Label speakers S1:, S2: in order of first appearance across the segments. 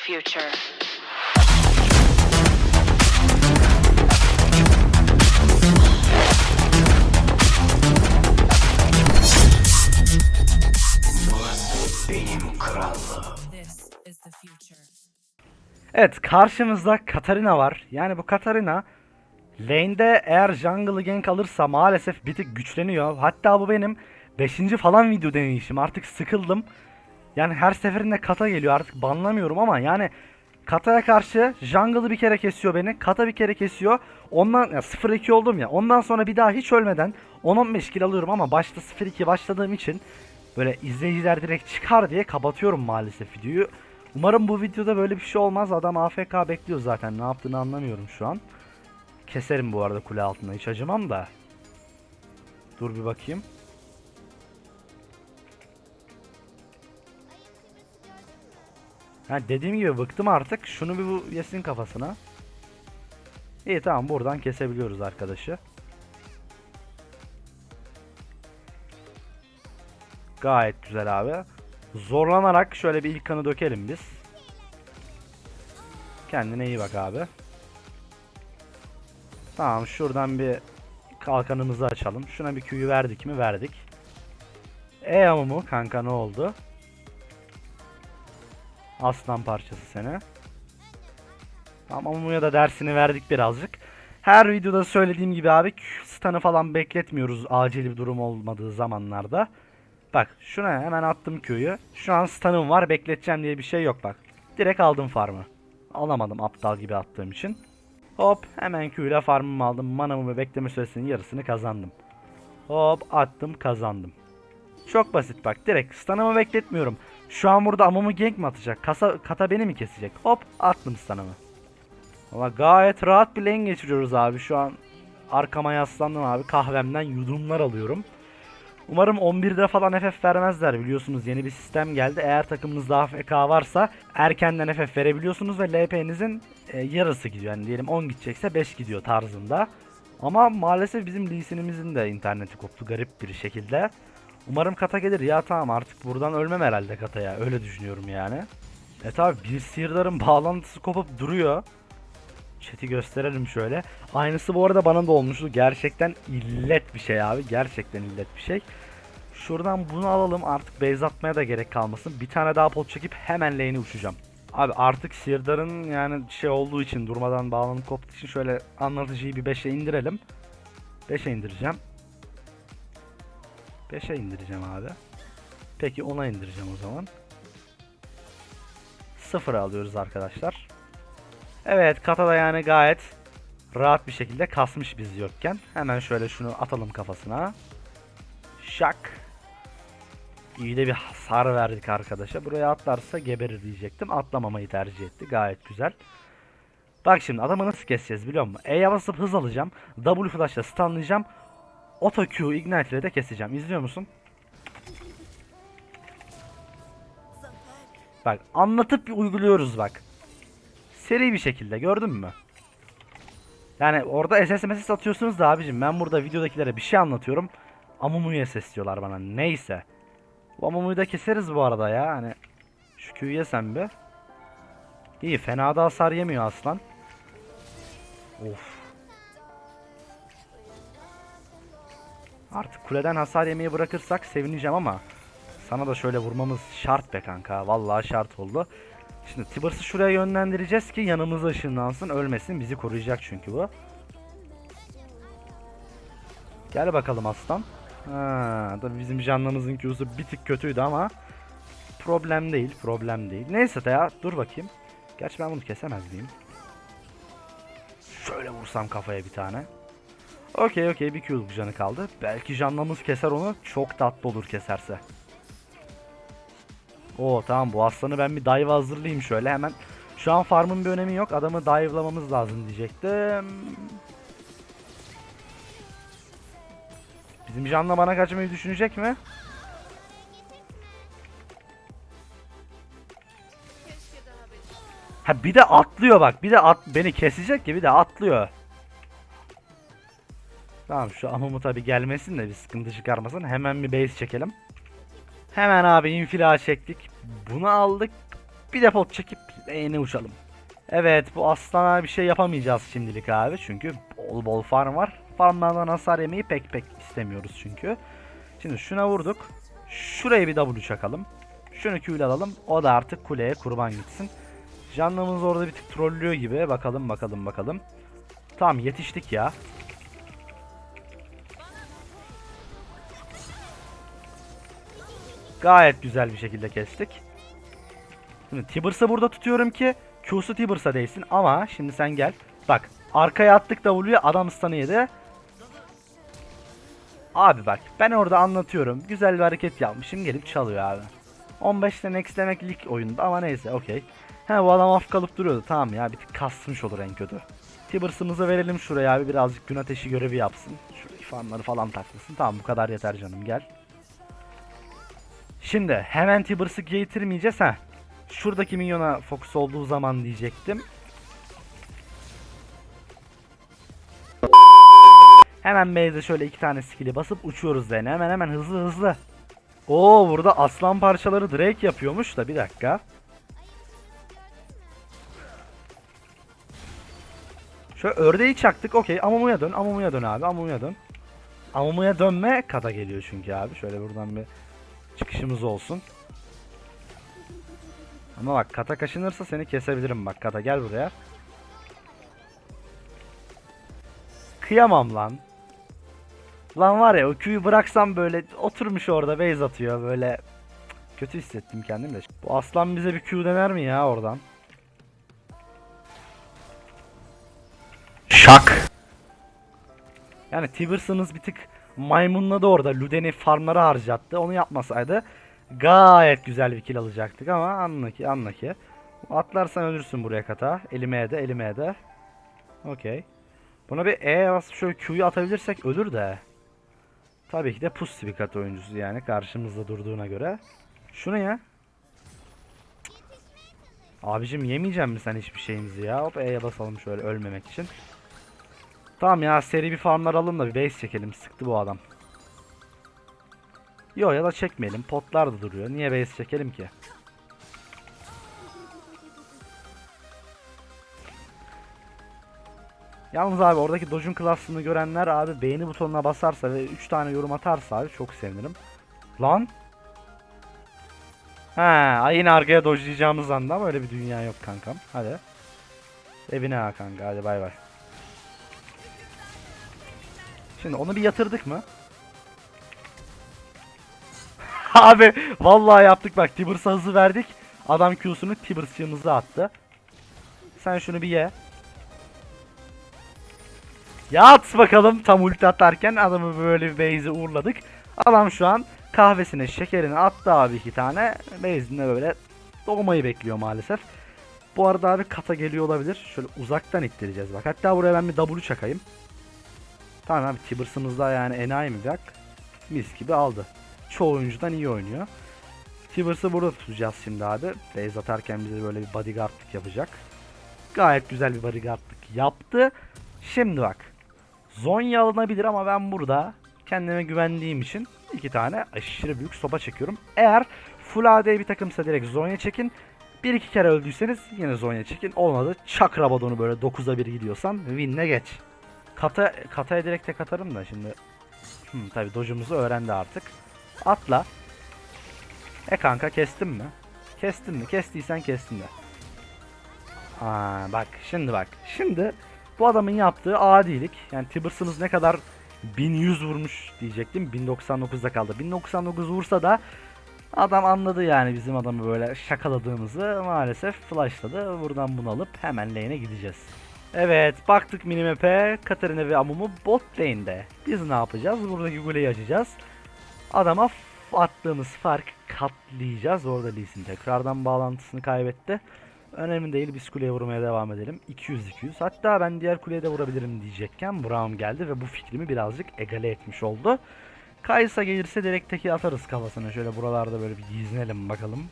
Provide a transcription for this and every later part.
S1: future.
S2: This is the future.
S3: Evet karşımızda Katarina var. Yani bu Katarina lane'de eğer jungle'ı gank alırsa maalesef bir tık güçleniyor. Hatta bu benim 5. falan video deneyişim. Artık sıkıldım. Yani her seferinde kata geliyor artık banlamıyorum ama yani Kata'ya karşı jungle'ı bir kere kesiyor beni. Kata bir kere kesiyor. Ondan ya 0-2 oldum ya. Ondan sonra bir daha hiç ölmeden 10-15 kill alıyorum ama başta 0-2 başladığım için böyle izleyiciler direkt çıkar diye kapatıyorum maalesef videoyu. Umarım bu videoda böyle bir şey olmaz. Adam AFK bekliyor zaten. Ne yaptığını anlamıyorum şu an. Keserim bu arada kule altında. Hiç acımam da. Dur bir bakayım. Ha dediğim gibi bıktım artık. Şunu bir bu yesin kafasına. İyi tamam buradan kesebiliyoruz arkadaşı. Gayet güzel abi. Zorlanarak şöyle bir ilk kanı dökelim biz. Kendine iyi bak abi. Tamam şuradan bir kalkanımızı açalım. Şuna bir Q'yu verdik mi? Verdik. E mu kanka ne oldu? Aslan parçası seni. Tamam Amumu'ya da dersini verdik birazcık. Her videoda söylediğim gibi abi stun'ı falan bekletmiyoruz acil bir durum olmadığı zamanlarda. Bak şuna hemen attım Q'yu. Şu an stun'ım var bekleteceğim diye bir şey yok bak. Direkt aldım farmı. Alamadım aptal gibi attığım için. Hop hemen Q ile farmımı aldım. Manamı ve bekleme süresinin yarısını kazandım. Hop attım kazandım. Çok basit bak direkt stun'ımı bekletmiyorum. Şu an burada amamı gank mi atacak? Kasa, kata beni mi kesecek? Hop attım stun'ımı. Ama gayet rahat bir lane geçiriyoruz abi. Şu an arkama yaslandım abi. Kahvemden yudumlar alıyorum. Umarım 11'de falan FF vermezler biliyorsunuz yeni bir sistem geldi. Eğer takımınızda AFK varsa erkenden FF verebiliyorsunuz ve LP'nizin e, yarısı gidiyor. Yani diyelim 10 gidecekse 5 gidiyor tarzında. Ama maalesef bizim Lee Sin'imizin de interneti koptu garip bir şekilde. Umarım kata gelir ya tamam artık buradan ölmem herhalde kataya öyle düşünüyorum yani. E tabi bir sihirdarın bağlantısı kopup duruyor. Chat'i gösterelim şöyle. Aynısı bu arada bana da olmuştu. Gerçekten illet bir şey abi. Gerçekten illet bir şey. Şuradan bunu alalım. Artık base atmaya da gerek kalmasın. Bir tane daha pot çekip hemen lane'e uçacağım. Abi artık Sirdar'ın yani şey olduğu için durmadan bağlanıp koptuğu için şöyle anlatıcıyı bir 5'e indirelim. 5'e indireceğim. 5'e indireceğim abi. Peki 10'a indireceğim o zaman. 0'a alıyoruz arkadaşlar. Evet kata da yani gayet rahat bir şekilde kasmış biz yokken. Hemen şöyle şunu atalım kafasına. Şak. İyi de bir hasar verdik arkadaşa. Buraya atlarsa geberir diyecektim. Atlamamayı tercih etti. Gayet güzel. Bak şimdi adamı nasıl keseceğiz biliyor musun? E'ye basıp hız alacağım. W flash'la stunlayacağım. Auto Q ignite ile de keseceğim. İzliyor musun? Bak anlatıp uyguluyoruz bak. Seri bir şekilde gördün mü? Yani orada SS mesaj atıyorsunuz da abicim ben burada videodakilere bir şey anlatıyorum. Amumu'yu SS diyorlar bana neyse. Bu Amumu'yu da keseriz bu arada ya hani. Şu Q'yu yesem bir. İyi fena da hasar yemiyor aslan. Of. Artık kuleden hasar yemeyi bırakırsak sevineceğim ama sana da şöyle vurmamız şart be kanka. Vallahi şart oldu. Şimdi Tibers'ı şuraya yönlendireceğiz ki yanımıza ışınlansın, ölmesin. Bizi koruyacak çünkü bu. Gel bakalım aslan. Ha, tabii bizim canlımızın Q'su bir tık kötüydü ama problem değil, problem değil. Neyse de ya dur bakayım. Gerçi ben bunu kesemez miyim? Şöyle vursam kafaya bir tane. Okey okey bir Q'luk canı kaldı. Belki canlamız keser onu. Çok tatlı olur keserse. Oo tamam bu aslanı ben bir dive hazırlayayım şöyle hemen. Şu an farmın bir önemi yok. Adamı dive'lamamız lazım diyecektim. Bizim canla bana kaçmayı düşünecek mi? Ha bir de atlıyor bak. Bir de at beni kesecek ki bir de atlıyor. Tamam şu Amumu tabi gelmesin de bir sıkıntı çıkarmasın. Hemen bir base çekelim. Hemen abi infila çektik. Bunu aldık. Bir de pot çekip Lane'e uçalım. Evet bu aslana bir şey yapamayacağız şimdilik abi. Çünkü bol bol farm var. Farmlardan hasar yemeyi pek pek istemiyoruz çünkü. Şimdi şuna vurduk. Şuraya bir W çakalım. Şunu Q'yle alalım. O da artık kuleye kurban gitsin. Canlımız orada bir tık trollüyor gibi. Bakalım bakalım bakalım. Tamam yetiştik ya. Gayet güzel bir şekilde kestik. Şimdi Tibbers'ı burada tutuyorum ki Q'su Tibbers'a değsin ama şimdi sen gel. Bak arkaya attık W'yu adam stun'ı yedi. Abi bak ben orada anlatıyorum. Güzel bir hareket yapmışım gelip çalıyor abi. 15'te next demek lig oyunda ama neyse okey. He bu adam af kalıp duruyordu tamam ya bir tık kasmış olur en kötü. Tibbers'ımızı verelim şuraya abi birazcık gün ateşi görevi yapsın. Şuraya fanları falan taklasın. Tamam bu kadar yeter canım gel. Şimdi hemen Tibbers'ı getirmeyeceğiz ha. Şuradaki minyona fokus olduğu zaman diyecektim. Hemen base'e şöyle iki tane skill'i basıp uçuyoruz yani. Hemen hemen hızlı hızlı. Oo burada aslan parçaları Drake yapıyormuş da bir dakika. Şöyle ördeği çaktık okey. Amumuya dön. Amumuya dön abi. Amumuya dön. Amumuya dönme kata geliyor çünkü abi. Şöyle buradan bir çıkışımız olsun. Ama bak kata kaşınırsa seni kesebilirim bak kata gel buraya. Kıyamam lan. Lan var ya o Q'yu bıraksam böyle oturmuş orada base atıyor böyle. Kötü hissettim kendimi de. Bu aslan bize bir Q dener mi ya oradan? Şak. Yani Tibers'ınız bir tık maymunladı orada. Luden'i farmları harcattı. Onu yapmasaydı gayet güzel bir kill alacaktık ama anla ki anla ki. Atlarsan ölürsün buraya kata. Elime de elime de. Okey. Buna bir E basıp şöyle Q'yu atabilirsek ölür de. Tabii ki de pus bir kat oyuncusu yani karşımızda durduğuna göre. Şunu ya. Abicim yemeyeceğim mi sen hiçbir şeyimizi ya? Hop E'ye basalım şöyle ölmemek için. Tamam ya seri bir farmlar alalım da bir base çekelim. Sıktı bu adam. Yo ya da çekmeyelim. Potlar da duruyor. Niye base çekelim ki? Yalnız abi oradaki Dodge'un klasını görenler abi beğeni butonuna basarsa ve 3 tane yorum atarsa abi çok sevinirim. Lan. Ha, yine arkaya dodge'layacağımız anda ama öyle bir dünya yok kankam. Hadi. Evine ha kanka hadi bay bay. Şimdi onu bir yatırdık mı? Abi vallahi yaptık bak Tibbers'a hızı verdik. Adam Q'sunu Tibbers'çığımıza attı. Sen şunu bir ye. Yat bakalım tam ulti atarken adamı böyle bir base'e uğurladık. Adam şu an kahvesine şekerini attı abi iki tane. Base'inde böyle doğmayı bekliyor maalesef. Bu arada abi kata geliyor olabilir. Şöyle uzaktan ittireceğiz bak. Hatta buraya ben bir W çakayım. Tamam abi Tibbers'ımızda yani enayi mi bak. Mis gibi aldı. Çoğu oyuncudan iyi oynuyor. Tibbers'ı burada tutacağız şimdi abi. Base atarken bize böyle bir bodyguardlık yapacak. Gayet güzel bir bodyguardlık yaptı. Şimdi bak. Zonya alınabilir ama ben burada kendime güvendiğim için iki tane aşırı büyük sopa çekiyorum. Eğer full AD bir takımsa direkt Zonya çekin. Bir iki kere öldüyseniz yine Zonya çekin. Olmadı çak Rabadon'u böyle 9'a 1 gidiyorsan win'le geç. Kata, kataya direkt tek atarım da şimdi. Hmm, tabi dojumuzu öğrendi artık. Atla. E kanka kestin mi? Kestin mi? Kestiysen kestin de. Aa bak şimdi bak. Şimdi bu adamın yaptığı adilik. Yani Tibbers'ınız ne kadar 1100 vurmuş diyecektim. 1099'da kaldı. 1099 vursa da adam anladı yani bizim adamı böyle şakaladığımızı maalesef flashladı. Buradan bunu alıp hemen lane'e gideceğiz. Evet baktık minimap'e Katarina ve Amumu bot lane'de. Biz ne yapacağız? Buradaki kuleyi açacağız. Adama attığımız fark katlayacağız. Orada Lee Sin tekrardan bağlantısını kaybetti. Önemli değil biz kuleye vurmaya devam edelim. 200-200 hatta ben diğer kuleye de vurabilirim diyecekken Brown geldi ve bu fikrimi birazcık egale etmiş oldu. Kaysa gelirse direkt teki atarız kafasına. Şöyle buralarda böyle bir gizinelim bakalım.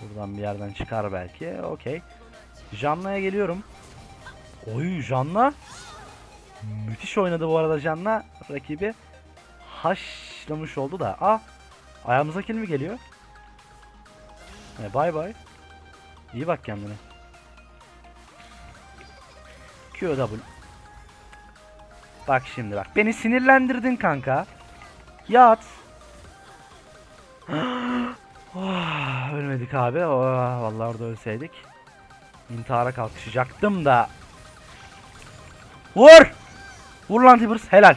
S3: Buradan bir yerden çıkar belki. Okey. Janna'ya geliyorum. Oy Janna. Müthiş oynadı bu arada Janna. Rakibi haşlamış oldu da. Aa ayağımıza kill mi geliyor? E, bye bye. İyi bak kendine. QW. Bak şimdi bak. Beni sinirlendirdin kanka. Yat. Oh, ölmedik abi. Oh, vallahi orada ölseydik. İntihara kalkışacaktım da. Vur! Vur lan Tibbers. Helal.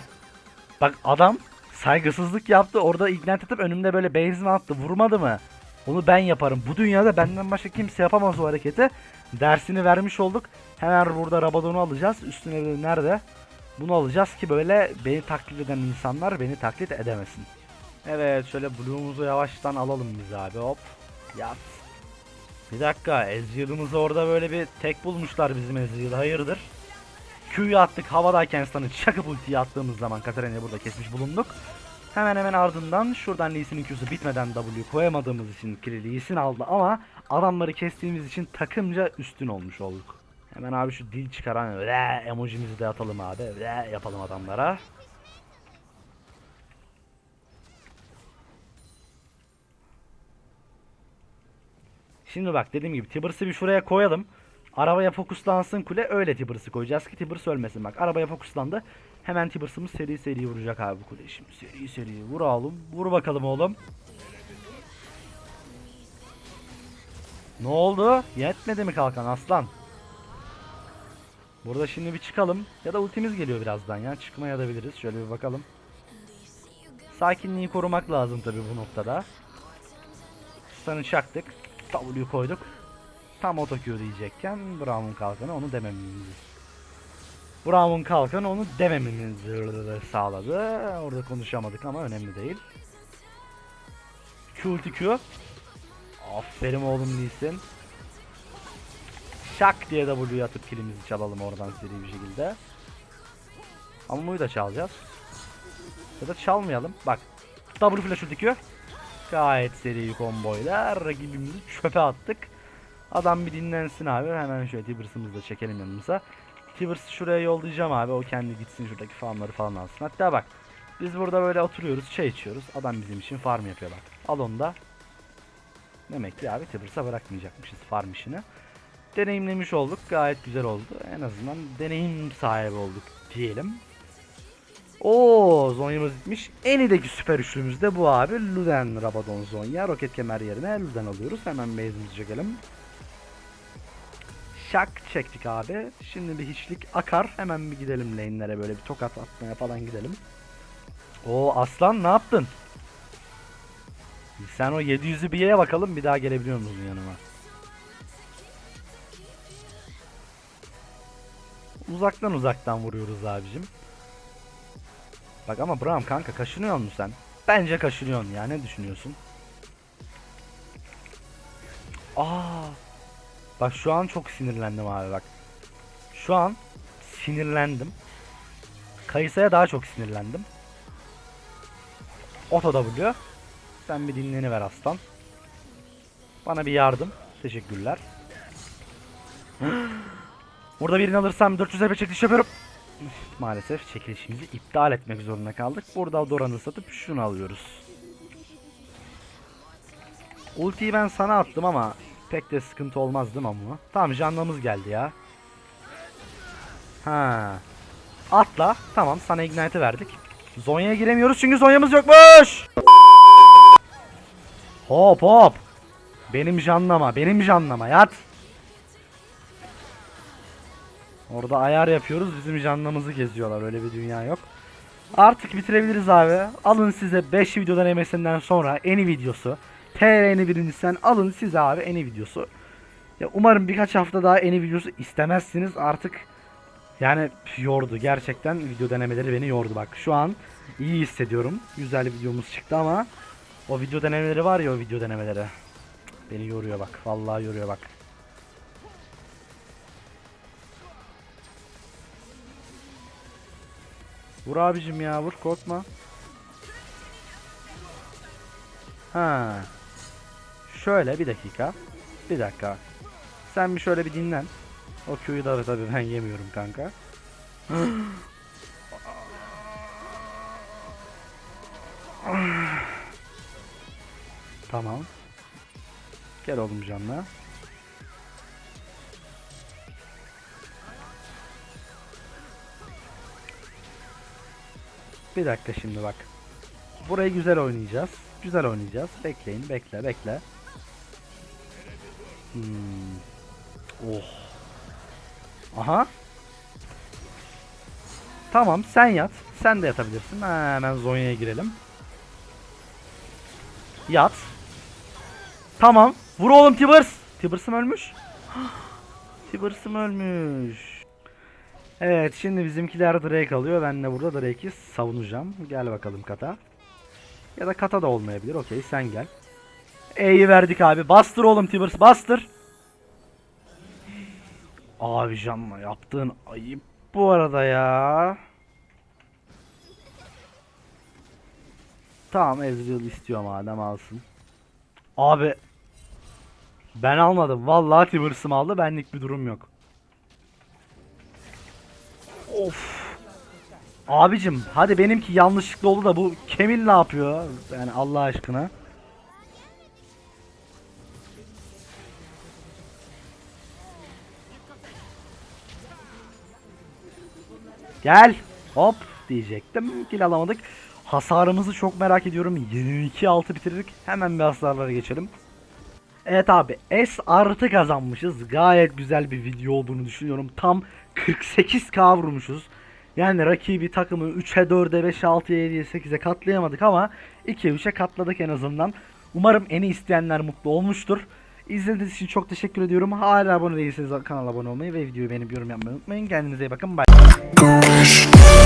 S3: Bak adam saygısızlık yaptı. Orada ignite atıp önümde böyle benzin attı. Vurmadı mı? Onu ben yaparım. Bu dünyada benden başka kimse yapamaz o hareketi. Dersini vermiş olduk. Hemen burada Rabadon'u alacağız. Üstüne de nerede? Bunu alacağız ki böyle beni taklit eden insanlar beni taklit edemesin. Evet şöyle Blue'umuzu yavaştan alalım biz abi hop. Yat. Bir dakika Ezreal'ımızı orada böyle bir tek bulmuşlar bizim Ezreal hayırdır? Q'yu attık havadayken stun'ı çakıp ultiyi attığımız zaman Katarina'yı burada kesmiş bulunduk. Hemen hemen ardından şuradan Lee Sin'in Q'su bitmeden W koyamadığımız için kili Lee Sin aldı ama adamları kestiğimiz için takımca üstün olmuş olduk. Hemen abi şu dil çıkaran öyle emojimizi de atalım abi. Öyle yapalım adamlara. Şimdi bak dediğim gibi Tibbers'ı bir şuraya koyalım. Arabaya fokuslansın kule öyle Tibbers'ı koyacağız ki Tibbers ölmesin bak. Arabaya fokuslandı. Hemen Tibbers'ımız seri seri vuracak abi kule. Şimdi seri seri vur oğlum. Vur bakalım oğlum. Ne oldu? Yetmedi mi kalkan aslan? Burada şimdi bir çıkalım. Ya da ultimiz geliyor birazdan ya. Çıkmaya da biliriz. Şöyle bir bakalım. Sakinliği korumak lazım tabi bu noktada. Stun'ı çaktık. W koyduk. Tam otokü diyecekken Brown'un kalkanı onu demememizi. Brown'un kalkanı onu demememizi sağladı. Orada konuşamadık ama önemli değil. Q ulti Q. Aferin oğlum değilsin. Şak diye W'yu atıp kilimizi çalalım oradan seri bir şekilde. Ammu'yu da çalacağız. Ya da çalmayalım. Bak. W flash ulti Gayet seri komboyla rakibimizi çöpe attık. Adam bir dinlensin abi. Hemen şöyle Tibbers'ımızı da çekelim yanımıza. Tibbers'ı şuraya yollayacağım abi. O kendi gitsin şuradaki farmları falan alsın. Hatta bak. Biz burada böyle oturuyoruz. Çay içiyoruz. Adam bizim için farm yapıyor bak. Al onu da. Demek ki abi Tibbers'a bırakmayacakmışız farm işini. Deneyimlemiş olduk. Gayet güzel oldu. En azından deneyim sahibi olduk diyelim. Oo Zonya'mız bitmiş. En ideki süper üçlümüz de bu abi. Luden, Rabadon, Zonya. Roket kemer yerine Luden alıyoruz. Hemen base'imizi çekelim. Şak çektik abi. Şimdi bir hiçlik akar. Hemen bir gidelim lane'lere böyle bir tokat atmaya falan gidelim. O aslan ne yaptın? Sen o 700'ü bir yere bakalım bir daha gelebiliyor musun yanıma? Uzaktan uzaktan vuruyoruz abicim. Bak ama Bram kanka kaşınıyor musun sen? Bence kaşınıyorsun ya ne düşünüyorsun? Aa. Bak şu an çok sinirlendim abi bak. Şu an sinirlendim. Kayısa'ya daha çok sinirlendim. Oto W. Sen bir dinleniver aslan. Bana bir yardım. Teşekkürler. Burada birini alırsam 400 EP çekiliş yapıyorum. Maalesef çekilişimizi iptal etmek zorunda kaldık. Burada Doran'ı satıp şunu alıyoruz. Ultiyi ben sana attım ama pek de sıkıntı olmaz değil mi ama? Tamam canlımız geldi ya. Ha. Atla. Tamam sana ignite'ı verdik. Zonya'ya giremiyoruz çünkü Zonya'mız yokmuş. Hop hop. Benim canlama, benim canlama yat. Orada ayar yapıyoruz. Bizim canlamızı geziyorlar. Öyle bir dünya yok. Artık bitirebiliriz abi. Alın size 5 video denemesinden sonra eni videosu. TR'ni birincisinden alın size abi eni videosu. Ya umarım birkaç hafta daha eni videosu istemezsiniz. Artık yani yordu. Gerçekten video denemeleri beni yordu bak. Şu an iyi hissediyorum. Güzel videomuz çıktı ama o video denemeleri var ya o video denemeleri. Beni yoruyor bak. Vallahi yoruyor bak. Vur abicim ya vur korkma. Ha. Şöyle bir dakika. Bir dakika. Sen bir şöyle bir dinlen. O köyü de tabi ben yemiyorum kanka. tamam. Gel oğlum canla. Bir dakika şimdi bak. Burayı güzel oynayacağız. Güzel oynayacağız. Bekleyin, bekle, bekle. Hmm. Oh. Aha. Tamam, sen yat. Sen de yatabilirsin. Hemen Zonya'ya girelim. Yat. Tamam. Vur oğlum Tibers. Tibers'ım ölmüş. Tibers'ım ölmüş. Evet şimdi bizimkiler Drake alıyor. Ben de burada Drake'i savunacağım. Gel bakalım kata. Ya da kata da olmayabilir. Okey sen gel. E'yi verdik abi. Bastır oğlum Tibers bastır. Abi canla yaptığın ayıp bu arada ya. Tamam Ezreal istiyor madem alsın. Abi ben almadım. Vallahi Tibers'ım aldı. Benlik bir durum yok. Of. Abicim hadi benimki yanlışlıkla oldu da bu Kemil ne yapıyor? Yani Allah aşkına. Gel. Hop diyecektim. Kill alamadık. Hasarımızı çok merak ediyorum. 22 altı bitirdik. Hemen bir hasarlara geçelim. Evet abi S artı kazanmışız. Gayet güzel bir video olduğunu düşünüyorum. Tam 48k vurmuşuz. Yani rakibi takımı 3'e 4'e 5'e 6'ya 7'ye 8'e katlayamadık ama 2'ye 3'e katladık en azından. Umarım eni isteyenler mutlu olmuştur. İzlediğiniz için çok teşekkür ediyorum. Hala abone değilseniz kanala abone olmayı ve videoyu beğenip yorum yapmayı unutmayın. Kendinize iyi bakın. Bye.
S1: Rush.